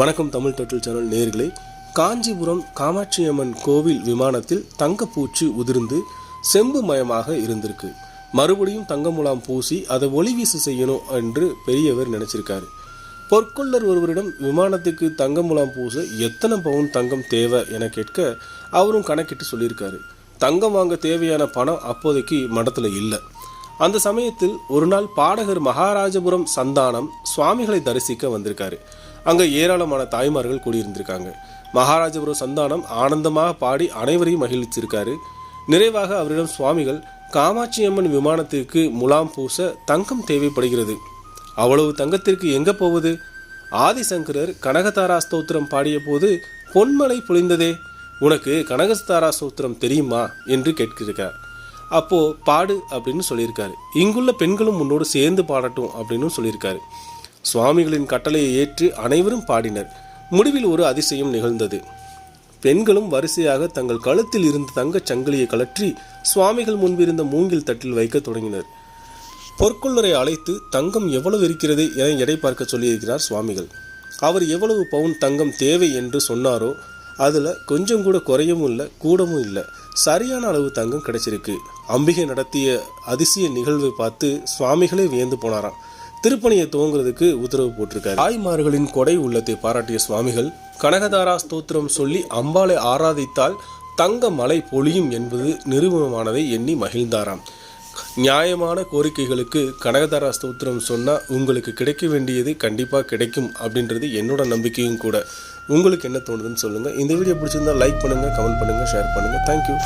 வணக்கம் தமிழ் தொட்டில் சேனல் நேர்களை காஞ்சிபுரம் காமாட்சியம்மன் கோவில் விமானத்தில் தங்கப்பூச்சி உதிர்ந்து செம்பு மயமாக இருந்திருக்கு. மறுபடியும் தங்கமுலாம் பூசி அதை ஒளி வீசு செய்யணும் என்று பெரியவர் நினைச்சிருக்காரு. பொற்கொள்ளர் ஒருவரிடம் விமானத்துக்கு தங்கமுலாம் பூச எத்தனை பவுன் தங்கம் தேவை என கேட்க அவரும் கணக்கிட்டு சொல்லியிருக்காரு. தங்கம் வாங்க தேவையான பணம் அப்போதைக்கு மடத்தில் இல்லை. அந்த சமயத்தில் ஒரு நாள் பாடகர் மகாராஜபுரம் சந்தானம் சுவாமிகளை தரிசிக்க வந்திருக்காரு. அங்கே ஏராளமான தாய்மார்கள் கூடியிருந்திருக்காங்க. மகாராஜபுரம் சந்தானம் ஆனந்தமாக பாடி அனைவரையும் மகிழ்ச்சிருக்காரு நிறைவாக அவரிடம் சுவாமிகள் காமாட்சி அம்மன் விமானத்திற்கு முலாம் பூச தங்கம் தேவைப்படுகிறது. அவ்வளவு தங்கத்திற்கு எங்கே போவது? ஆதிசங்கரர் கனகதாரா ஸ்தோத்திரம் பாடிய போது பொன்மலை பொழிந்ததே உனக்கு கனகதாரா ஸ்தோத்திரம் தெரியுமா? என்று கேட்கிறார் அப்போ பாடு அப்படின்னு சொல்லியிருக்காரு. இங்குள்ள பெண்களும் உன்னோடு சேர்ந்து பாடட்டும் அப்படின்னு சொல்லியிருக்காரு. சுவாமிகளின் கட்டளையை ஏற்று அனைவரும் பாடினர். முடிவில் ஒரு அதிசயம் நிகழ்ந்தது. பெண்களும் வரிசையாக தங்கள் கழுத்தில் இருந்த தங்கச் சங்கிலியை கழற்றி சுவாமிகள் முன்பிருந்த மூங்கில் தட்டில் வைக்கத் தொடங்கினர். பொற்கொள்ளரை அழைத்து தங்கம் எவ்வளவு இருக்கிறது? என எடை பார்க்க சொல்லியிருக்கிறார் சுவாமிகள். அவர் எவ்வளவு பவுன் தங்கம் தேவை என்று சொன்னாரோ அதில் கொஞ்சம் கூட குறையவும் இல்லை கூடவும் இல்லை. சரியான அளவு தங்கம் கிடைச்சிருக்கு. அம்பிகை நடத்திய அதிசய நிகழ்வை பார்த்து சுவாமிகளே வியந்து போனாராம். திருப்பணியை துவங்குறதுக்கு உத்தரவு போட்டிருக்காரு. தாய்மார்களின் கொடை உள்ளத்தை பாராட்டிய சுவாமிகள் கனகதாரா ஸ்தோத்திரம் சொல்லி அம்பாளை ஆராதித்தால் தங்க மலை பொழியும் என்பது நிரூபணமானதை எண்ணி மகிழ்ந்தாராம். நியாயமான கோரிக்கைகளுக்கு கனகதாரா ஸ்தோத்திரம் சொன்னால் உங்களுக்கு கிடைக்க வேண்டியது கண்டிப்பாக கிடைக்கும் அப்படின்றது என்னோட நம்பிக்கையும் கூட. உங்களுக்கு என்ன தோணுதுன்னு சொல்லுங்கள் இந்த வீடியோ பிடிச்சிருந்தா லைக் பண்ணுங்கள் கமெண்ட் பண்ணுங்கள் ஷேர் பண்ணுங்கள் தேங்க்யூ